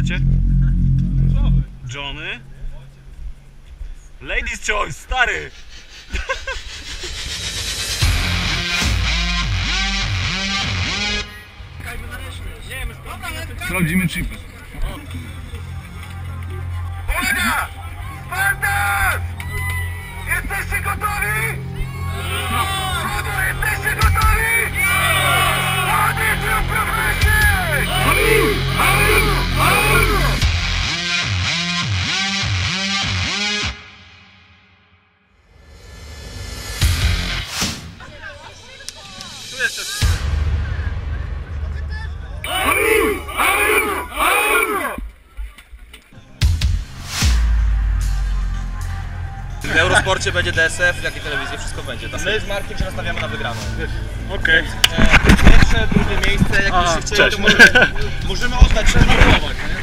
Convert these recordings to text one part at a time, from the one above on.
Idziecie? Johnny? Ladies choice, stary! Sprawdzimy chipy. Uwaga! Spartan! Jesteście gotowi? Przodu, jesteście gotowi? Młody, tu profesję! Eurosporcie będzie DSF, jak i telewizji, wszystko będzie. My z Markiem się nastawiamy na wygraną. Okej. Pierwsze, drugie miejsce, jak byście chcieli, to możemy, możemy oddać trzecie,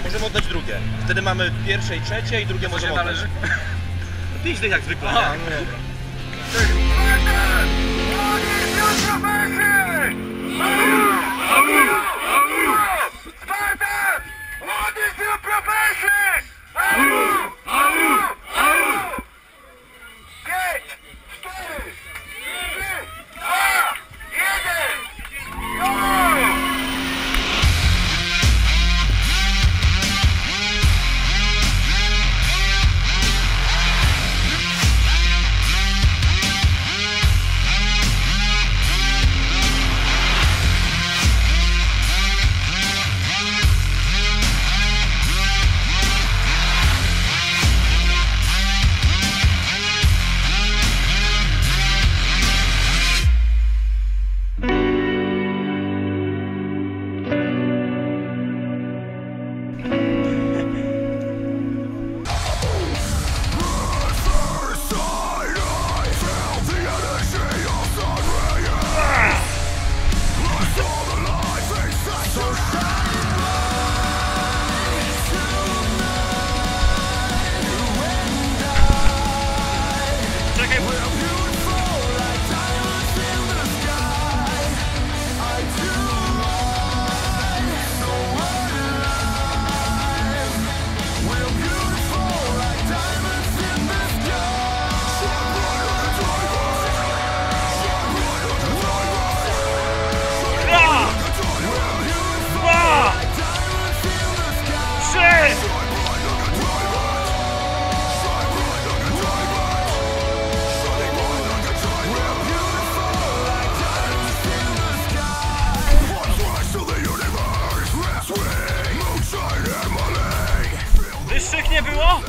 możemy oddać drugie. Wtedy mamy pierwsze i trzecie i drugie możemy oddać. należy? Pięć dych jak zwykle. Aha, nie? Tu profesję! Spartan! Wyższych nie było?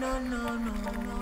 no, no, no, no.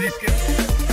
Let's go.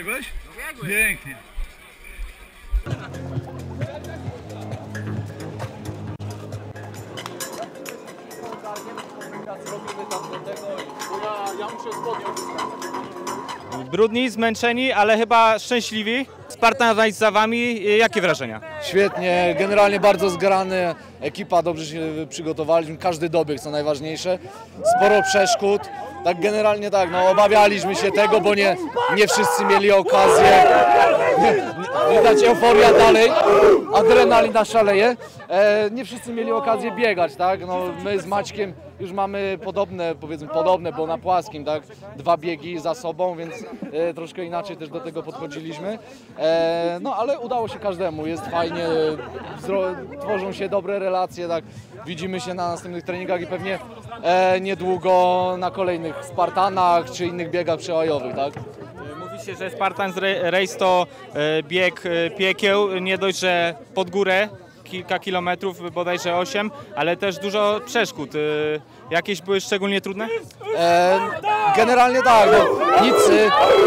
Biegłeś? No Pięknie. Brudni, zmęczeni, ale chyba szczęśliwi. Sparta na za Wami. Jakie wrażenia? Świetnie, generalnie bardzo zgrany. Ekipa dobrze się przygotowaliśmy, każdy dobieg co najważniejsze. Sporo przeszkód. Tak generalnie tak, no obawialiśmy się tego, bo nie, nie wszyscy mieli okazję. Widać euforia dalej, adrenalina szaleje. E, nie wszyscy mieli okazję biegać, tak? No, my z Maćkiem już mamy podobne, powiedzmy podobne, bo na płaskim, tak? Dwa biegi za sobą, więc e, troszkę inaczej też do tego podchodziliśmy. E, no ale udało się każdemu, jest fajnie, tworzą się dobre relacje, tak? Widzimy się na następnych treningach i pewnie e, niedługo na kolejnych Spartanach czy innych biegach przełajowych, tak? Się, że Spartans Ra- Race to e, bieg e, piekieł, nie dość, że pod górę kilka kilometrów, bodajże 8, ale też dużo przeszkód. E, Jakieś były szczególnie trudne? E, generalnie tak, no, nic,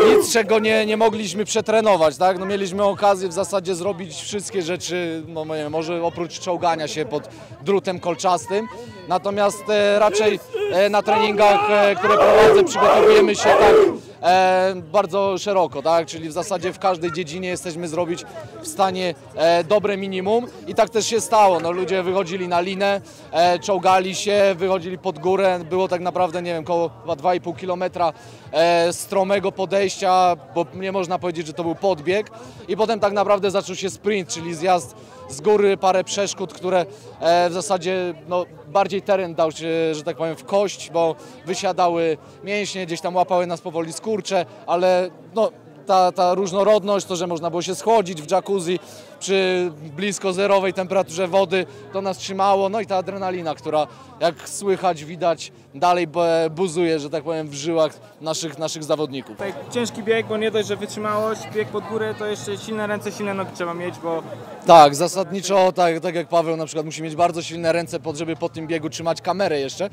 nic czego nie, nie mogliśmy przetrenować, tak? No, mieliśmy okazję w zasadzie zrobić wszystkie rzeczy, no, nie może oprócz czołgania się pod drutem kolczastym, natomiast e, raczej e, na treningach, które prowadzę, przygotowujemy się tak e, bardzo szeroko, tak? Czyli w zasadzie w każdej dziedzinie jesteśmy zrobić w stanie e, dobre minimum i tak też się stało. No, ludzie wychodzili na linę, e, czołgali się, wychodzili pod górę, było tak naprawdę, nie wiem, chyba 2,5 kilometra e, stromego podejścia, bo nie można powiedzieć, że to był podbieg i potem tak naprawdę zaczął się sprint, czyli zjazd z góry, parę przeszkód, które e, w zasadzie no, bardziej teren dał się, że tak powiem, w kość, bo wysiadały mięśnie, gdzieś tam łapały nas powoli skurcze, ale no, ta, ta różnorodność, to, że można było się schłodzić w jacuzzi przy blisko zerowej temperaturze wody, to nas trzymało. No i ta adrenalina, która jak słychać, widać, dalej buzuje, że tak powiem, w żyłach naszych, naszych zawodników. Ciężki bieg, bo nie dość, że wytrzymałość, bieg pod górę, to jeszcze silne ręce, silne nogi trzeba mieć, bo Tak, zasadniczo, tak, tak jak Paweł na przykład musi mieć bardzo silne ręce, pod, żeby po tym biegu trzymać kamerę jeszcze.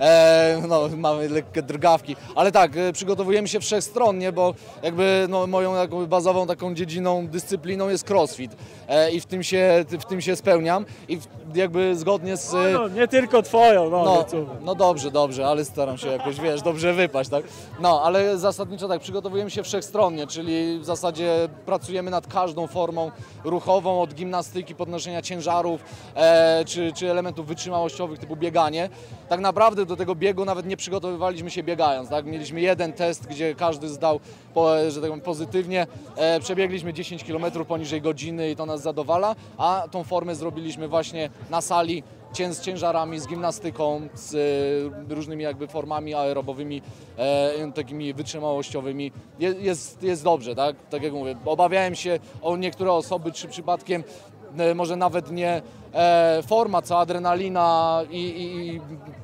E, no, mamy lekkie drgawki, ale tak, e, przygotowujemy się wszechstronnie, bo jakby no, moją jakby bazową taką dziedziną, dyscypliną jest crossfit i w tym się, w tym się spełniam i jakby zgodnie z... e, No, nie tylko twoją, no, no, no. no dobrze, dobrze, ale staram się jakoś, wiesz, dobrze wypaść, tak? No, ale zasadniczo tak, przygotowujemy się wszechstronnie, czyli w zasadzie pracujemy nad każdą formą ruchową, od gimnastyki, podnoszenia ciężarów, e, czy, czy elementów wytrzymałościowych typu bieganie. Tak naprawdę do tego biegu nawet nie przygotowywaliśmy się biegając, tak? Mieliśmy jeden test, gdzie każdy zdał, po, że tak powiem, pozytywnie, e, przebiegliśmy 10 km poniżej godziny i to nas zadowala, a tą formę zrobiliśmy właśnie na sali, z ciężarami, z gimnastyką, z e, różnymi jakby formami aerobowymi, e, takimi wytrzymałościowymi. Je, jest, jest dobrze, tak? Tak jak mówię, obawiałem się o niektóre osoby, czy przypadkiem może nawet nie e, forma, co adrenalina i, i,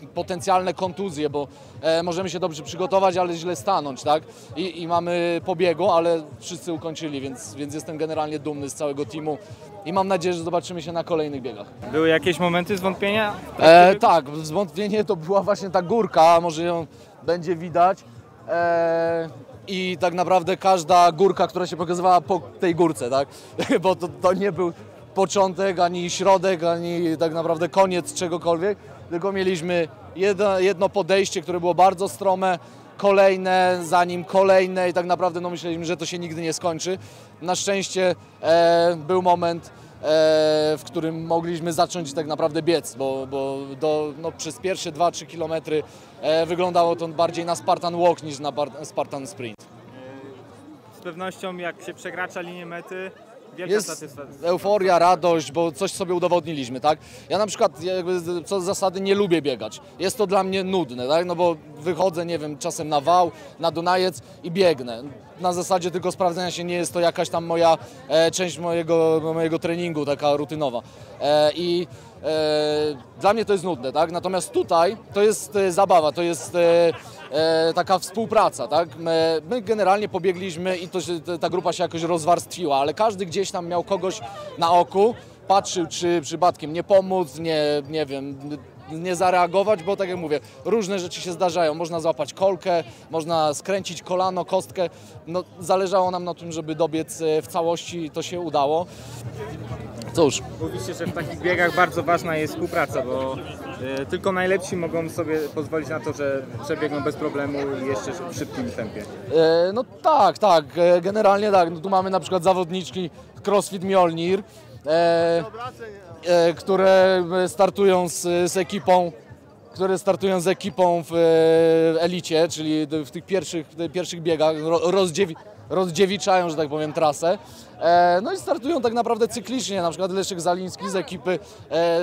i potencjalne kontuzje, bo e, możemy się dobrze przygotować, ale źle stanąć, tak? I, i mamy pobiegu, ale wszyscy ukończyli, więc, więc jestem generalnie dumny z całego teamu i mam nadzieję, że zobaczymy się na kolejnych biegach. były jakieś momenty zwątpienia? E, tak, zwątpienie to była właśnie ta górka, może ją będzie widać. E, I tak naprawdę każda górka, która się pokazywała po tej górce, tak? Bo to, to nie był początek, ani środek, ani tak naprawdę koniec czegokolwiek, tylko mieliśmy jedno, podejście, które było bardzo strome, kolejne, zanim kolejne i tak naprawdę no, myśleliśmy, że to się nigdy nie skończy. Na szczęście e, był moment, e, w którym mogliśmy zacząć tak naprawdę biec, bo, bo do, no, przez pierwsze 2-3 kilometry e, wyglądało to bardziej na Spartan Walk niż na Spartan Sprint. Z pewnością jak się przekracza linię mety, wielka Jest satysfakcja. euforia, radość, bo coś sobie udowodniliśmy, tak? Ja na przykład jakby co z zasady nie lubię biegać. Jest to dla mnie nudne, tak? No bo wychodzę, nie wiem, czasem na wał, na Dunajec i biegnę. Na zasadzie tylko sprawdzenia się nie jest to jakaś tam moja e, część mojego, mojego treningu, taka rutynowa. E, I e, dla mnie to jest nudne, tak? Natomiast tutaj to jest e, zabawa, to jest e, taka współpraca, tak? My, my generalnie pobiegliśmy i to ta grupa się jakoś rozwarstwiła, ale każdy gdzieś tam miał kogoś na oku, patrzył czy przypadkiem nie pomóc, nie, nie wiem, nie zareagować, bo tak jak mówię, różne rzeczy się zdarzają. Można złapać kolkę, można skręcić kolano, kostkę. No, zależało nam na tym, żeby dobiec e, w całości i to się udało. Cóż, Mówi się, że w takich biegach bardzo ważna jest współpraca, bo e, tylko najlepsi mogą sobie pozwolić na to, że przebiegną bez problemu i jeszcze w szybkim tempie. E, No tak, tak, e, generalnie tak. No tu mamy na przykład zawodniczki CrossFit Mjolnir, e, e, które startują z, z ekipą które startują z ekipą w e, elicie, czyli w tych pierwszych, pierwszych biegach, ro, rozdziewi, rozdziewiczają, że tak powiem, trasę. E, no i startują tak naprawdę cyklicznie, na przykład Leszek Zaliński z ekipy e,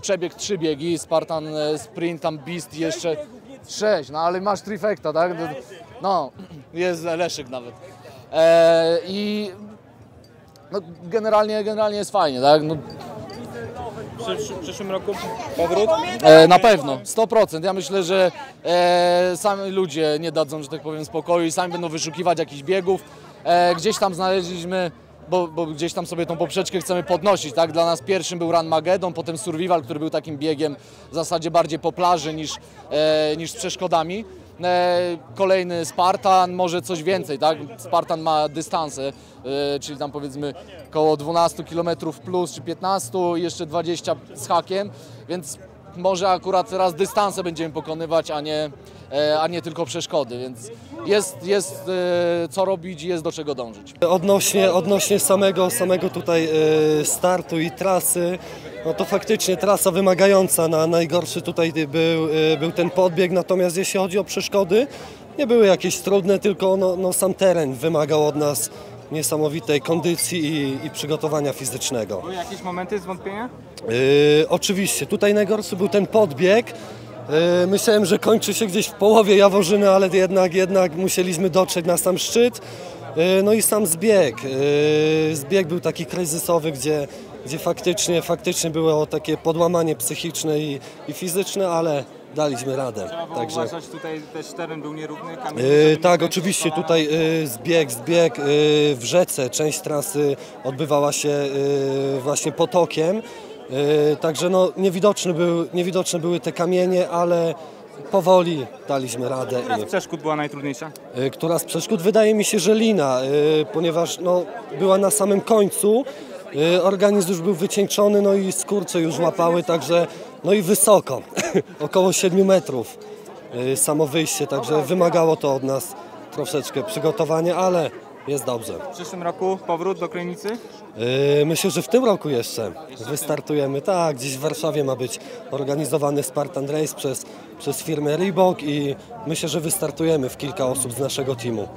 przebieg trzy biegi, Spartan Sprint, tam Beast jeszcze sześć, no ale masz trifecta, tak? No, jest Leszek nawet. I no, generalnie, generalnie jest fajnie, tak? No, W przysz- w przyszłym roku powrót? E, na pewno, 100%. Ja myślę, że e, sami ludzie nie dadzą, że tak powiem, spokoju i sami będą wyszukiwać jakichś biegów. E, gdzieś tam znaleźliśmy, bo, bo gdzieś tam sobie tą poprzeczkę chcemy podnosić, tak? Dla nas pierwszym był Run Magedon, potem Survival, który był takim biegiem w zasadzie bardziej po plaży niż, e, niż z przeszkodami. E, kolejny Spartan, może coś więcej, tak? Spartan ma dystanse, e, czyli tam powiedzmy około 12 km plus czy 15 i jeszcze 20 z hakiem, więc może akurat teraz dystanse będziemy pokonywać, a nie, a nie tylko przeszkody, więc jest, jest e, co robić i jest do czego dążyć. Odnośnie, odnośnie samego, samego tutaj e, startu i trasy, no to faktycznie trasa wymagająca, na najgorszy tutaj był, e, był ten podbieg, natomiast jeśli chodzi o przeszkody, nie były jakieś trudne, tylko no, no sam teren wymagał od nas niesamowitej kondycji i, i przygotowania fizycznego. Były jakieś momenty zwątpienia? Yy, oczywiście, tutaj najgorszy był ten podbieg. Yy, myślałem, że kończy się gdzieś w połowie Jaworzyny, ale jednak, jednak musieliśmy dotrzeć na sam szczyt. Yy, no i sam zbieg. Yy, zbieg był taki kryzysowy, gdzie, gdzie faktycznie, faktycznie było takie podłamanie psychiczne i, i fizyczne, ale daliśmy radę. Było uważać, tutaj też teren był nierówny. Yy, tak, oczywiście wskoczyła. tutaj yy, zbieg, zbieg yy, w rzece, część trasy odbywała się właśnie potokiem, także no, niewidoczne, był, niewidoczne były te kamienie, ale powoli daliśmy radę. Która z przeszkód była najtrudniejsza? yy, która z przeszkód? Wydaje mi się, że lina, yy, ponieważ no, była na samym końcu, organizm już był wycieńczony, no i skurcze już łapały, także no i wysoko, około 7 metrów samo wyjście, także wymagało to od nas troszeczkę przygotowania, ale jest dobrze. W przyszłym roku powrót do Krynicy? Yy, Myślę, że w tym roku jeszcze wystartujemy. Tak, gdzieś w Warszawie ma być organizowany Spartan Race przez, przez firmę Reebok i myślę, że wystartujemy w kilka osób z naszego teamu.